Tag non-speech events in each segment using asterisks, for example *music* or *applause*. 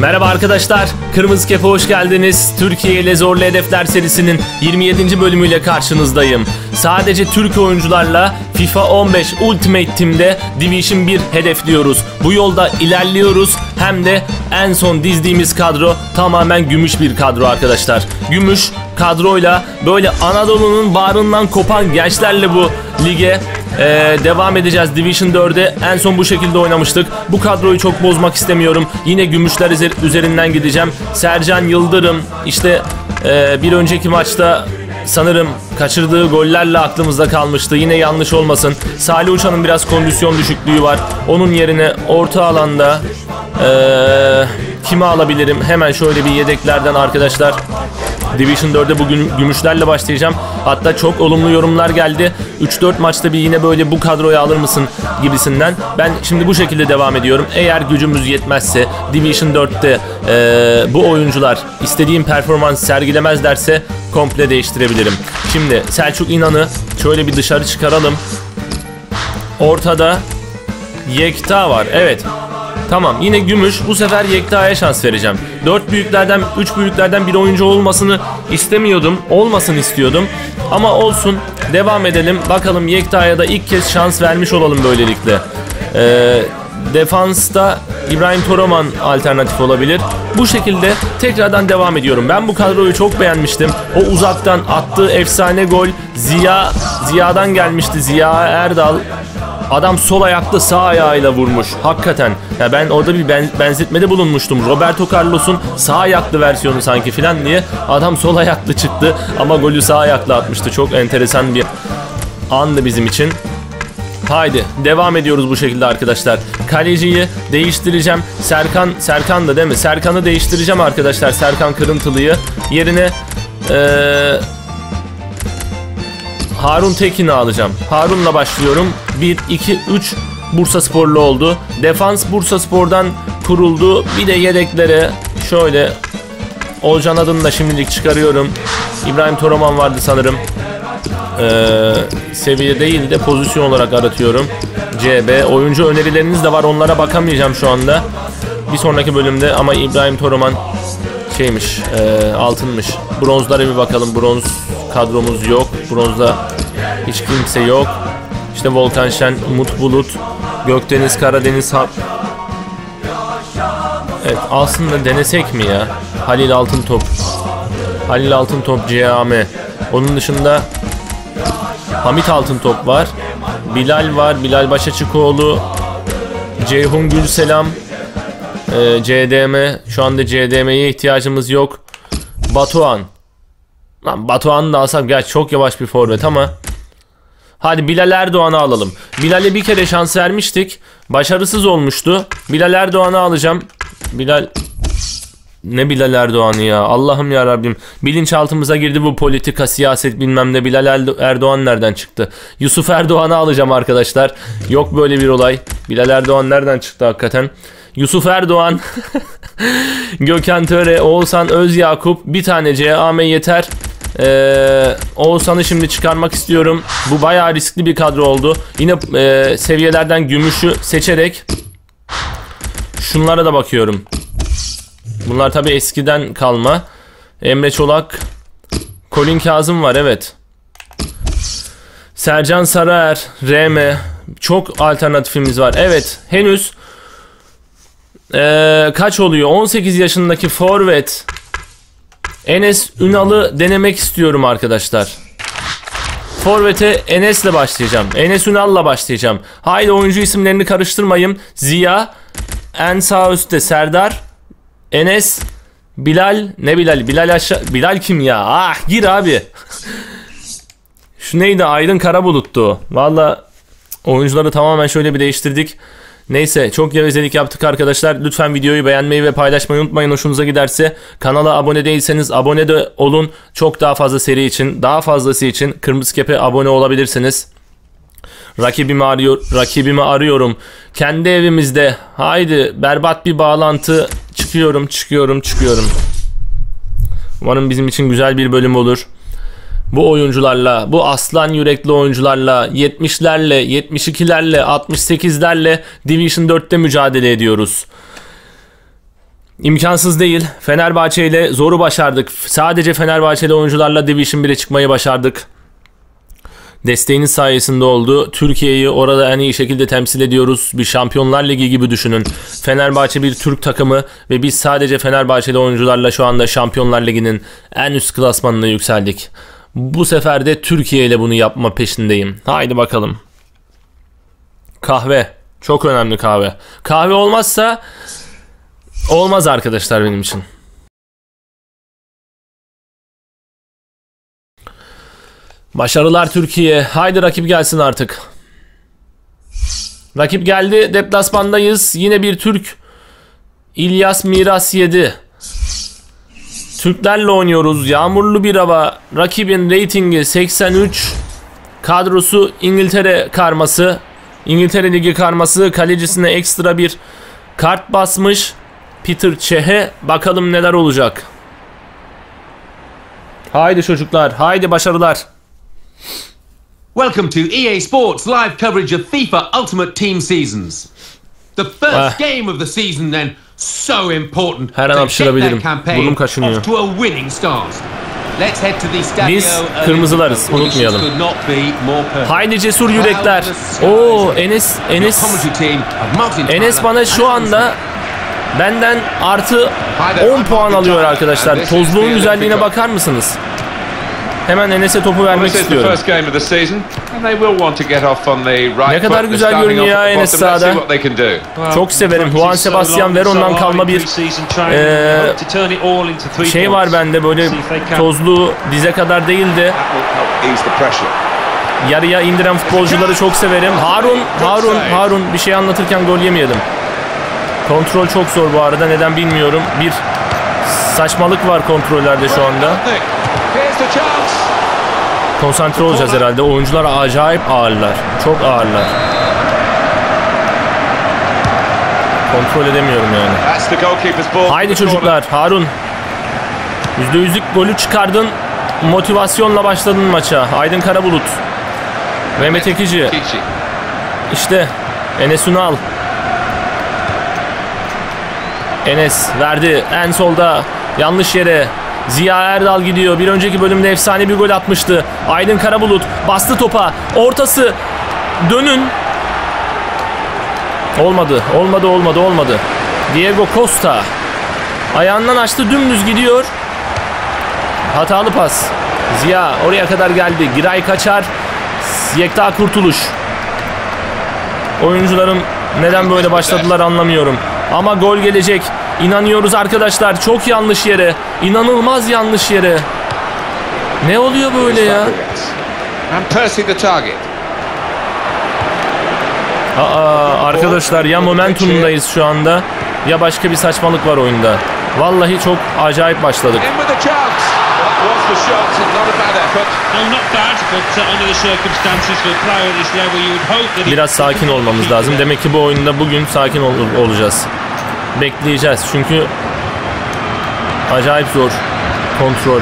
Merhaba arkadaşlar, Kırmızı Kepe hoş geldiniz. Türkiye ile Zorlu Hedefler serisinin 27. bölümüyle karşınızdayım. Sadece Türk oyuncularla FIFA 15 Ultimate Team'de Division 1 hedefliyoruz. Bu yolda ilerliyoruz hem de en son dizdiğimiz kadro tamamen gümüş bir kadro arkadaşlar. Gümüş kadroyla böyle Anadolu'nun bağrından kopan gençlerle bu lige ee, devam edeceğiz Division 4'e. En son bu şekilde oynamıştık. Bu kadroyu çok bozmak istemiyorum. Yine gümüşler üzer- üzerinden gideceğim. Sercan Yıldırım işte e, bir önceki maçta sanırım kaçırdığı gollerle aklımızda kalmıştı. Yine yanlış olmasın. Salih Uçan'ın biraz kondisyon düşüklüğü var. Onun yerine orta alanda e, kimi alabilirim? Hemen şöyle bir yedeklerden arkadaşlar. Division 4'e bugün gümüşlerle başlayacağım. Hatta çok olumlu yorumlar geldi. 3-4 maçta bir yine böyle bu kadroyu alır mısın gibisinden. Ben şimdi bu şekilde devam ediyorum. Eğer gücümüz yetmezse Division 4'te eee, bu oyuncular istediğim performans sergilemez derse komple değiştirebilirim. Şimdi Selçuk İnan'ı şöyle bir dışarı çıkaralım. Ortada Yekta var. Evet. Tamam yine gümüş. Bu sefer Yekta'ya şans vereceğim. Dört büyüklerden, üç büyüklerden bir oyuncu olmasını istemiyordum. Olmasın istiyordum. Ama olsun. Devam edelim. Bakalım Yekta'ya da ilk kez şans vermiş olalım böylelikle. Ee, defansta İbrahim Toroman alternatif olabilir. Bu şekilde tekrardan devam ediyorum. Ben bu kadroyu çok beğenmiştim. O uzaktan attığı efsane gol Ziya Ziya'dan gelmişti. Ziya Erdal Adam sol ayaklı sağ ayağıyla vurmuş. Hakikaten. Ya ben orada bir ben, benzetmede bulunmuştum. Roberto Carlos'un sağ ayaklı versiyonu sanki filan diye. Adam sol ayaklı çıktı ama golü sağ ayaklı atmıştı. Çok enteresan bir andı bizim için. Haydi devam ediyoruz bu şekilde arkadaşlar. Kaleciyi değiştireceğim. Serkan Serkan da değil mi? Serkan'ı değiştireceğim arkadaşlar. Serkan Kırıntılı'yı yerine eee Harun Tekin'i alacağım. Harun'la başlıyorum. 1, 2, 3 Bursa Sporlu oldu. Defans Bursa Spor'dan kuruldu. Bir de yedeklere şöyle Olcan adını da şimdilik çıkarıyorum. İbrahim Toroman vardı sanırım. Ee, seviye değil de pozisyon olarak aratıyorum. CB. Oyuncu önerileriniz de var. Onlara bakamayacağım şu anda. Bir sonraki bölümde ama İbrahim Toroman şeymiş, e, altınmış. Bronzlara bir bakalım. Bronz kadromuz yok. Bronzda hiç kimse yok. İşte Volkan Şen, Umut Bulut, Gökdeniz, Karadeniz, Hap. Evet aslında denesek mi ya? Halil Altıntop. Halil Altıntop CAM. Onun dışında Hamit Altıntop var. Bilal var. Bilal Başaçıkoğlu. Ceyhun Gülselam. Ee, CDM. Şu anda CDM'ye ihtiyacımız yok. Batuhan. Lan Batuhan'ı da alsam gerçi çok yavaş bir forvet ama. Hadi Bilal Erdoğan'ı alalım. Bilal'e bir kere şans vermiştik. Başarısız olmuştu. Bilal Erdoğan'ı alacağım. Bilal... Ne Bilal Erdoğan'ı ya? Allah'ım ya Rabbim. Bilinçaltımıza girdi bu politika, siyaset bilmem ne. Bilal Erdo- Erdoğan nereden çıktı? Yusuf Erdoğan'ı alacağım arkadaşlar. Yok böyle bir olay. Bilal Erdoğan nereden çıktı hakikaten? Yusuf Erdoğan, *laughs* Gökhan Töre, Oğuzhan Özyakup bir tane CAM yeter. Ee, Oğuzhan'ı şimdi çıkarmak istiyorum. Bu bayağı riskli bir kadro oldu. Yine e, seviyelerden gümüşü seçerek şunlara da bakıyorum. Bunlar tabi eskiden kalma. Emre Çolak, Colin Kazım var evet. Sercan Saraer, RM çok alternatifimiz var. Evet henüz ee, kaç oluyor? 18 yaşındaki forvet Enes Ünal'ı denemek istiyorum arkadaşlar. Forvet'e Enes'le başlayacağım. Enes Ünal'la başlayacağım. Haydi oyuncu isimlerini karıştırmayın. Ziya, en sağ üstte Serdar, Enes, Bilal, ne Bilal? Bilal aşağı... Bilal kim ya? Ah gir abi. Şu neydi? Aydın Karabulut'tu. Valla oyuncuları tamamen şöyle bir değiştirdik. Neyse çok gevezelik yaptık arkadaşlar. Lütfen videoyu beğenmeyi ve paylaşmayı unutmayın. Hoşunuza giderse kanala abone değilseniz abone de olun. Çok daha fazla seri için, daha fazlası için Kırmızı Kepe abone olabilirsiniz. Rakibimi arıyor, rakibimi arıyorum. Kendi evimizde. Haydi berbat bir bağlantı. Çıkıyorum, çıkıyorum, çıkıyorum. Umarım bizim için güzel bir bölüm olur. Bu oyuncularla, bu aslan yürekli oyuncularla 70'lerle, 72'lerle, 68'lerle Division 4'te mücadele ediyoruz. İmkansız değil. Fenerbahçe ile zoru başardık. Sadece Fenerbahçeli oyuncularla Division 1'e çıkmayı başardık. Desteğiniz sayesinde oldu. Türkiye'yi orada en iyi şekilde temsil ediyoruz. Bir Şampiyonlar Ligi gibi düşünün. Fenerbahçe bir Türk takımı ve biz sadece Fenerbahçeli oyuncularla şu anda Şampiyonlar Ligi'nin en üst klasmanına yükseldik. Bu sefer de Türkiye ile bunu yapma peşindeyim. Haydi bakalım. Kahve. Çok önemli kahve. Kahve olmazsa olmaz arkadaşlar benim için. Başarılar Türkiye. Haydi rakip gelsin artık. Rakip geldi. Deplasmandayız. Yine bir Türk. İlyas Miras 7. Türklerle oynuyoruz. Yağmurlu bir hava. Rakibin reytingi 83. Kadrosu İngiltere karması. İngiltere Ligi karması. Kalecisine ekstra bir kart basmış. Peter Çehe. Bakalım neler olacak. Haydi çocuklar. Haydi başarılar. Welcome to EA Sports live coverage of FIFA Ultimate Team Seasons. The first Ah. game of the season, then, so important Her an hapşırabilirim. Burnum kaşınıyor. off to a winning start. Let's head to the Stadio Biz kırmızılarız, unutmayalım. Haydi cesur yürekler. Oo Enes Enes Enes bana şu and anda benden artı 10 puan alıyor arkadaşlar. Tozluğun güzelliğine bakar mısınız? Hemen Enes'e topu vermek istiyorum. Ne kadar güzel görünüyor ya Enes sahada. Çok severim. Juan Sebastian Veron'dan kalma bir eee, şey var bende böyle tozlu dize kadar değildi. Yarıya indiren futbolcuları çok severim. Harun, Harun, Harun bir şey anlatırken gol yemeyelim. Kontrol çok zor bu arada neden bilmiyorum. Bir saçmalık var kontrollerde şu anda. Konsantre olacağız herhalde. Oyuncular acayip ağırlar. Çok ağırlar. Kontrol edemiyorum yani. Haydi çocuklar. Harun. %100'lük golü çıkardın. Motivasyonla başladın maça. Aydın Karabulut. Mehmet Ekici. İşte Enes Ünal. Enes verdi en solda yanlış yere. Ziya Erdal gidiyor. Bir önceki bölümde efsane bir gol atmıştı. Aydın Karabulut bastı topa. Ortası dönün. Olmadı. Olmadı olmadı olmadı. Diego Costa. Ayağından açtı dümdüz gidiyor. Hatalı pas. Ziya oraya kadar geldi. Giray kaçar. Yekta Kurtuluş. Oyuncularım neden böyle başladılar anlamıyorum. Ama gol gelecek. İnanıyoruz arkadaşlar. Çok yanlış yere. İnanılmaz yanlış yere. Ne oluyor böyle ya? And Percy the target. Aa, arkadaşlar ya momentumdayız şu anda ya başka bir saçmalık var oyunda. Vallahi çok acayip başladık. Uh, Biraz sakin olmamız lazım. Demek ki bu oyunda bugün sakin ol- olacağız. Bekleyeceğiz çünkü acayip zor kontrol.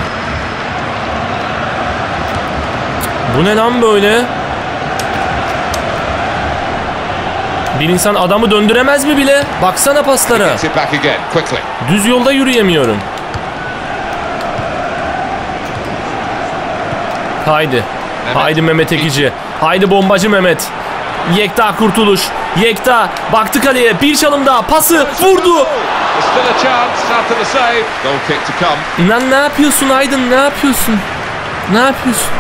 Bu ne lan böyle? Bir insan adamı döndüremez mi bile? Baksana paslara. Düz yolda yürüyemiyorum. Haydi. Haydi Mehmet Ekici. Haydi bombacı Mehmet. Yekta kurtuluş. Yekta baktı kaleye. Bir çalım daha. Pası vurdu. Lan ne yapıyorsun Aydın? Ne yapıyorsun? Ne yapıyorsun?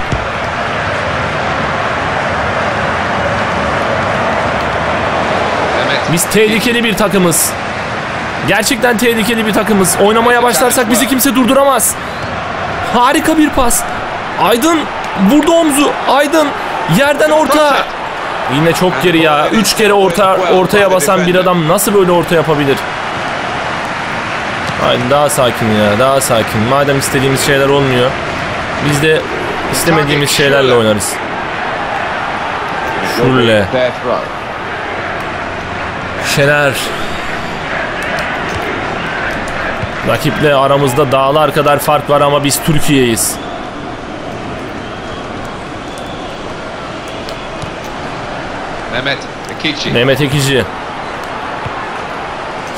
Biz tehlikeli bir takımız. Gerçekten tehlikeli bir takımız. Oynamaya başlarsak bizi kimse durduramaz. Harika bir pas. Aydın vurdu omzu. Aydın yerden orta. Yine çok geri ya. Üç kere orta ortaya basan bir adam nasıl böyle orta yapabilir? Aydın daha sakin ya. Daha sakin. Madem istediğimiz şeyler olmuyor. Biz de istemediğimiz şeylerle oynarız. Throw. Şener. Rakiple aramızda dağlar kadar fark var ama biz Türkiye'yiz. Mehmet Ekici. Mehmet Ekici.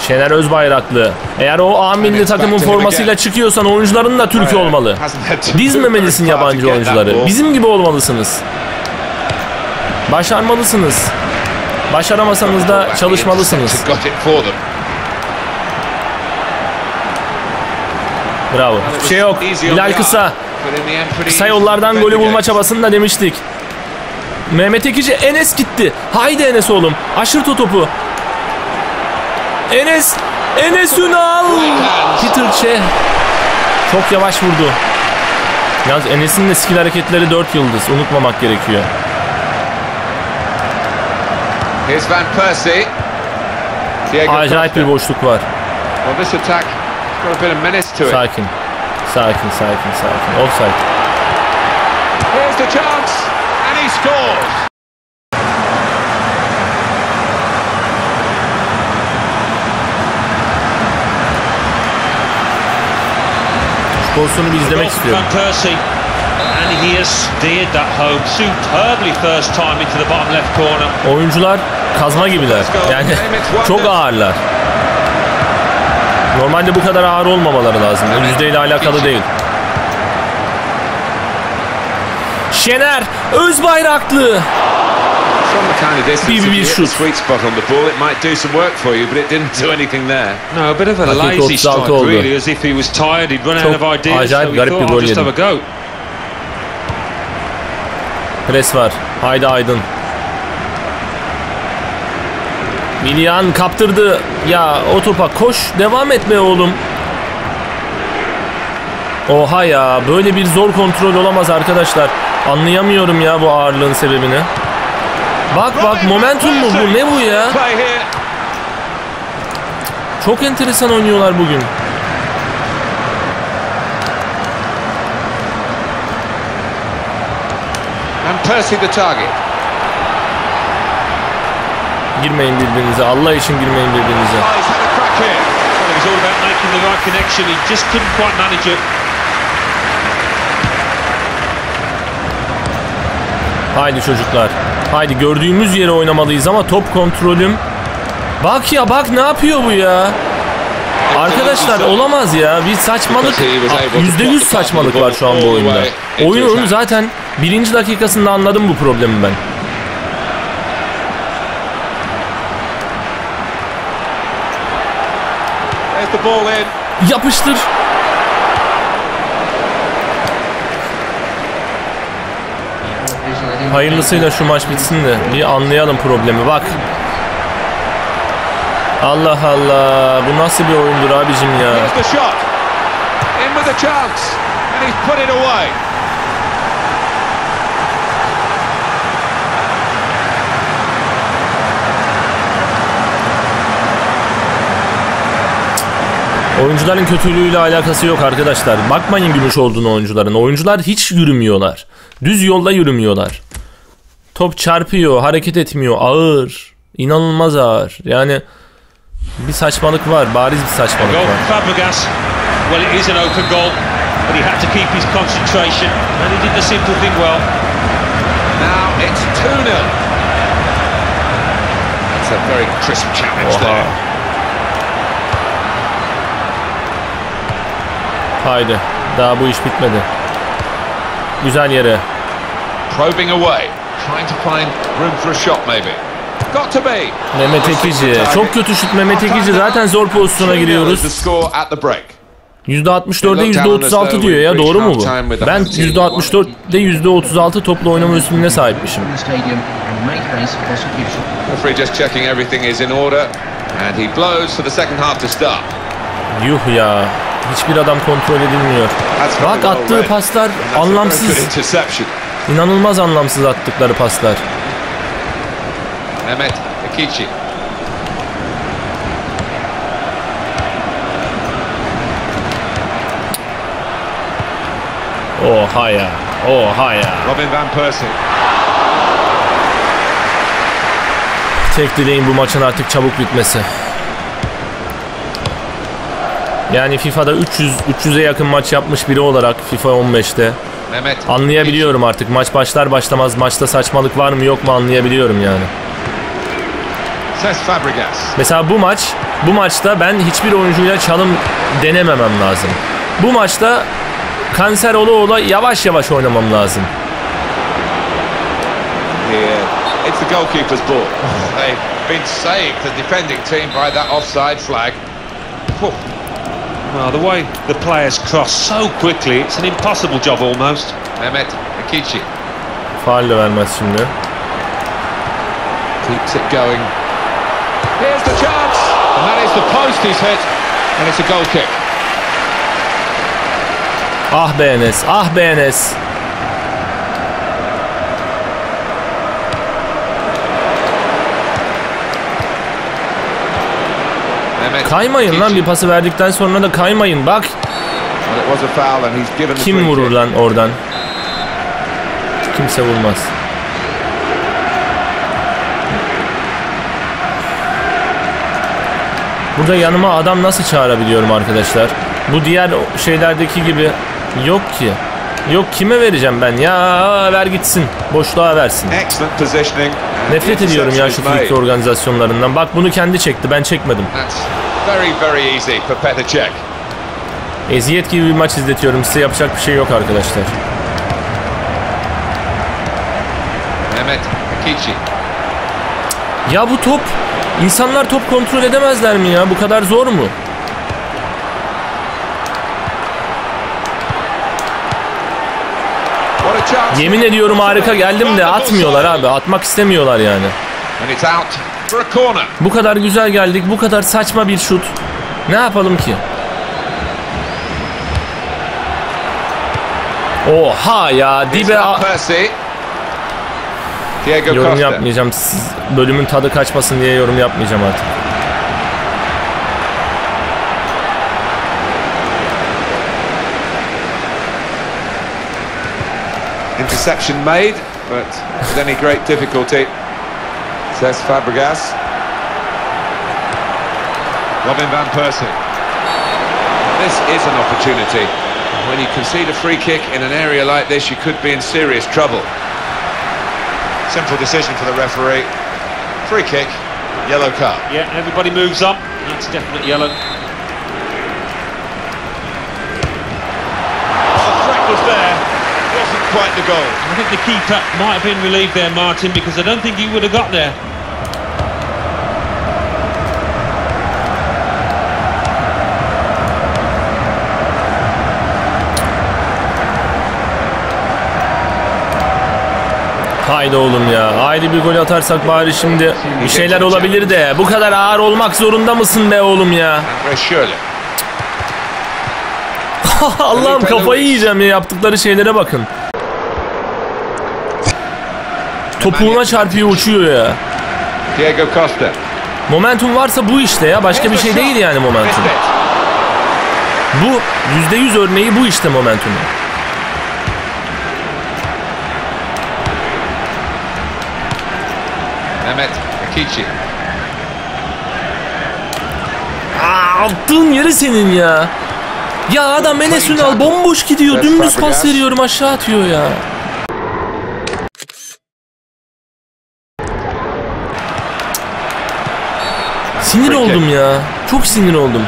Şener Özbayraklı. Eğer o A milli takımın formasıyla çıkıyorsan oyuncuların da Türk olmalı. Dizmemelisin yabancı oyuncuları. Bizim gibi olmalısınız. Başarmalısınız. Başaramasanız da çalışmalısınız. *laughs* Bravo. Hiçbir şey yok. Bilal Kısa. Kısa yollardan golü bulma çabasında demiştik. Mehmet Ekici Enes gitti. Haydi Enes oğlum. Aşırt o topu. Enes. Enes Ünal. Peter Çeh. Çok yavaş vurdu. Yalnız Enes'in de skill hareketleri 4 yıldız. Unutmamak gerekiyor. Here's Van Persie. Acayip bir boşluk var. Well, this attack got a bit of menace to it. Sakin. Sakin, sakin, sakin. Offside. Here's the chance, scores. Pozisyonu bir izlemek istiyorum. Van Persie. And he has steered that home superbly first time into the bottom left corner. Oyuncular kazma gibiler. Yani çok ağırlar. Normalde bu kadar ağır olmamaları lazım. Yüzdeyle alakalı değil. Şener Özbayraklı. Distance, Bir- şut. sweet spot on the ball, it might do some work for you, but it didn't do anything there. No, a bit of a Dakika lazy 36 strike oldu. really, as if he was tired, he'd run out Çok of ideas, so acayip garip thought bir gol just have a yedim. go. Pres var. Haydi Aydın. Milyan kaptırdı. Ya o topa koş. Devam et be oğlum. Oha ya. Böyle bir zor kontrol olamaz arkadaşlar. Anlayamıyorum ya bu ağırlığın sebebini. Bak bak momentum mu bu? Ne bu ya? Çok enteresan oynuyorlar bugün. Percy the target. Girmeyin birbirinize. Allah için girmeyin birbirinize. Oh, he's had a crack here. Well, it was all about making the right connection, he just couldn't quite manage it. Haydi çocuklar. Haydi gördüğümüz yere oynamalıyız ama top kontrolüm. Bak ya bak ne yapıyor bu ya? Arkadaşlar olamaz ya. Bir saçmalık. Yüzde yüz saçmalık var şu an bu oyunda. Oyunun zaten birinci dakikasında anladım bu problemi ben. There's the ball in. Yapıştır. Hayırlısıyla şu maç bitsin de bir anlayalım problemi. Bak. Allah Allah. Bu nasıl bir oyundur abicim ya? Here's the shot. In with a chance, and he's put it away. Oyuncuların kötülüğüyle alakası yok arkadaşlar. Bakmayın gümüş olduğunu oyuncuların. Oyuncular hiç yürümüyorlar. Düz yolda yürümüyorlar. Top çarpıyor, hareket etmiyor. Ağır. İnanılmaz ağır. Yani bir saçmalık var. Bariz bir saçmalık var. Fabregas. Well, it is an open goal, but he had to keep his concentration, and he did the simple thing well. Now it's 2 0. That's a very crisp challenge Oha. there. Haydi. Daha bu iş bitmedi. Güzel yere. Probing away, trying to find room for a shot maybe. Got to be. Mehmet Ekici. Çok kötü şut Mehmet Ekici. Zaten zor pozisyona 2-0 is the giriyoruz. score at the break. %64'de %36 diyor ya. Doğru mu bu? Ben %64'de %36 toplu oynama üstünlüğüne sahipmişim. just checking everything is in order, and he blows for the second half to start. Yuh ya. Hiçbir adam kontrol edilmiyor. Bak attığı paslar anlamsız. İnanılmaz anlamsız attıkları paslar. Mehmet Akichi. Oha ya. Oha ya. Robin van Persie. Tek dileğim bu maçın artık çabuk bitmesi. Yani FIFA'da 300 300'e yakın maç yapmış biri olarak FIFA 15'te Mehmet. anlayabiliyorum artık. Maç başlar başlamaz maçta saçmalık var mı yok mu anlayabiliyorum yani. Cesc Fabregas. Mesela bu maç, bu maçta ben hiçbir oyuncuyla çalım denememem lazım. Bu maçta kanser ola ola yavaş yavaş oynamam lazım. Here, it's the goalkeeper's ball. *laughs* They've been saved, the defending team, by that offside flag. Well, the way the players cross so quickly, it's an impossible job almost. Mehmet Akichi Faal de vermez şimdi. keeps it going. Here's the chance, and that is the post he's hit, and it's a goal kick. Ah be Enes, ah be Enes. Mehmet Kaymayın lan bir pası verdikten sonra da kaymayın bak. Kim vurur lan oradan? Kimse vurmaz. Burada yanıma adam nasıl çağırabiliyorum arkadaşlar? Bu diğer şeylerdeki gibi yok ki. Yok kime vereceğim ben ya ver gitsin. Boşluğa versin. Nefret ediyorum ya şu made. organizasyonlarından. Bak bunu kendi çekti ben çekmedim. Eziyet gibi bir maç izletiyorum size yapacak bir şey yok arkadaşlar. Mehmet Akichi. Ya bu top insanlar top kontrol edemezler mi ya? Bu kadar zor mu? What a chance. Yemin ediyorum harika geldim de atmıyorlar abi. Atmak istemiyorlar yani. Bu kadar güzel geldik. Bu kadar saçma bir şut. Ne yapalım ki? Oha ya dibe yorum yapmayacağım. Siz bölümün tadı kaçmasın diye yorum yapmayacağım artık. Interception made, but with any great difficulty. Says Fabregas. Robin Van Persie. This is an opportunity. When you concede a free kick in an area like this, you could be in serious trouble. Simple decision for the referee. Free kick, yellow card. Yeah, everybody moves up. That's definite yellow. Goal. I think the keeper might have been relieved there, Martin, because I don't think he would have got there. Haydi oğlum ya. Haydi bir gol atarsak bari şimdi bir şeyler olabilir de. Bu kadar ağır olmak zorunda mısın be oğlum ya? Schürrle. *laughs* Allah'ım kafayı yiyeceğim ya yaptıkları şeylere bakın. Topuğuna çarpıyor uçuyor ya. Diego Costa. Momentum varsa bu işte ya. Başka bir şey değil yani momentum. Bu %100 örneği bu işte momentum. Mehmet Akichi. Aa, attığın yeri senin ya. Ya adam Enes Ünal bomboş gidiyor. Dümdüz pas veriyorum aşağı atıyor ya. Sinir oldum ya. Çok sinir oldum.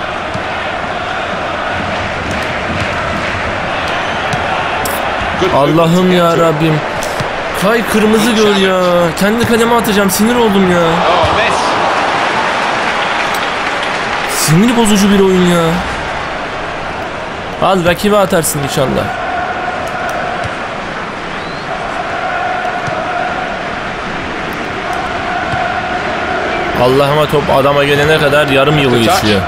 Allah'ım ya. Rabbim. Kay kırmızı gör ya. Kendi kaleme atacağım. Sinir oldum ya. Oh. Sinir bozucu bir oyun ya. Al rakibe atarsın inşallah. Allah'ıma top adama gelene kadar yarım yılı geçiyor.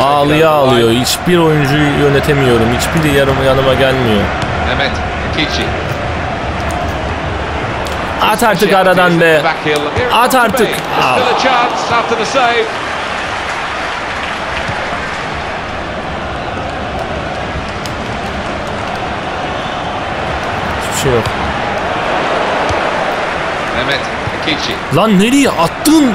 Ağlıya ağlıyor. Hiçbir oyuncuyu yönetemiyorum. Hiçbiri yarım yanıma gelmiyor. Mehmet Akichi. At artık aradan be. At artık. Al. Hiçbir şey yok. Mehmet Akichi. Lan nereye attın?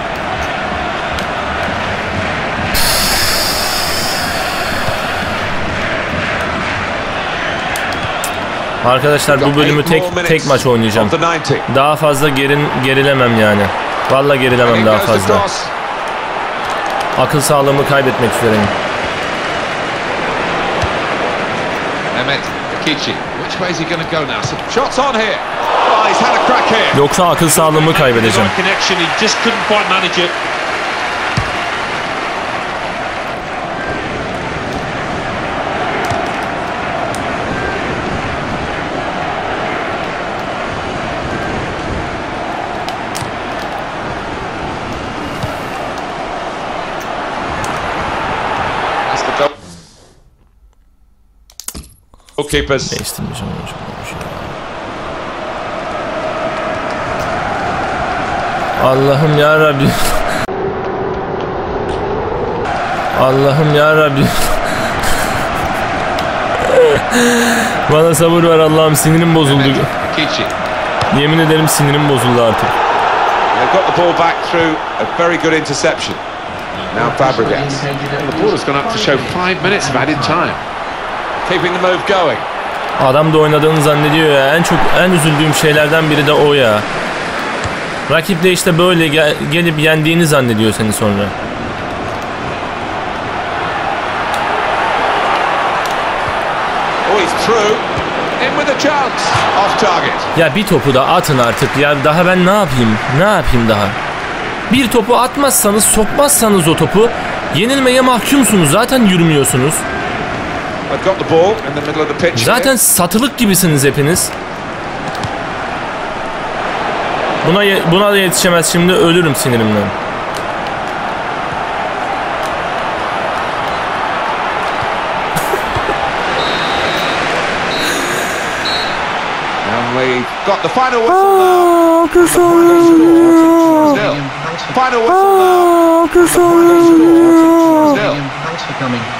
Arkadaşlar bu bölümü tek tek maç oynayacağım. of the 90. Daha fazla gerin gerilemem yani. Vallahi gerilemem daha fazla. akıl sağlığımı kaybetmek üzereyim. Mehmet Kichi. Which way is he going to go now? Some shots on here. Oh, he's had a crack here. Yoksa akıl sağlığımı kaybedeceğim. Right connection, he just couldn't quite manage it. That's the goal. Goalkeepers. Değiştirmeyeceğim hocam. Allah'ım ya Rabbi. Allah'ım ya Rabbi. Bana sabır ver Allah'ım sinirim bozuldu. Yemin ederim sinirim bozuldu artık. They've got the ball back through a very good interception. Now Fabregas. The ball has gone up to show five minutes of added time. Keeping the move going. Adam da oynadığını zannediyor ya. En çok en üzüldüğüm şeylerden biri de o ya. Rakip de işte böyle gel- gelip yendiğini zannediyor seni sonra. Oh, he's through. In with a chance. Off target. Ya bir topu da atın artık ya daha ben ne yapayım? Ne yapayım daha? Bir topu atmazsanız, sokmazsanız o topu yenilmeye mahkumsunuz. Zaten yürümüyorsunuz. Zaten satılık gibisiniz hepiniz. Buna buna da yetişemez şimdi ölürüm sinirimden. *laughs* Got the final whistle now. The final whistle now. Score, still. Thanks for coming.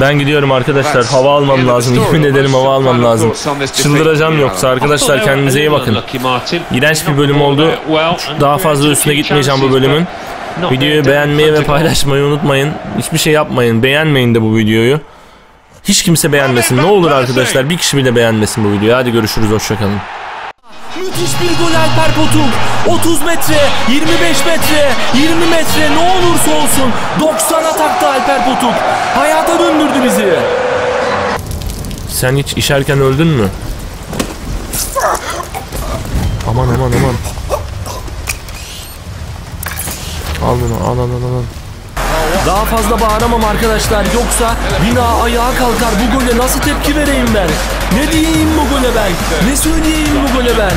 Ben gidiyorum arkadaşlar. Hava almam lazım. Yemin ederim hava almam lazım. Çıldıracağım yoksa arkadaşlar kendinize iyi bakın. İğrenç bir bölüm oldu. Daha fazla üstüne gitmeyeceğim bu bölümün. Videoyu beğenmeyi ve paylaşmayı unutmayın. Hiçbir şey yapmayın. Beğenmeyin de bu videoyu. Hiç kimse beğenmesin. Ne olur arkadaşlar bir kişi bile beğenmesin bu videoyu. Hadi görüşürüz. Hoşçakalın. Müthiş bir gol Alper Potuk. 30 metre, 25 metre, 20 metre ne olursa olsun 90'a taktı Alper Potuk. Hayata döndürdü bizi. Sen hiç işerken öldün mü? Aman aman aman. Al bunu al al al al. Daha fazla bağıramam arkadaşlar yoksa bina ayağa kalkar bu gole nasıl tepki vereyim ben? Ne diyeyim bu gole ben? Ne söyleyeyim bu gole ben?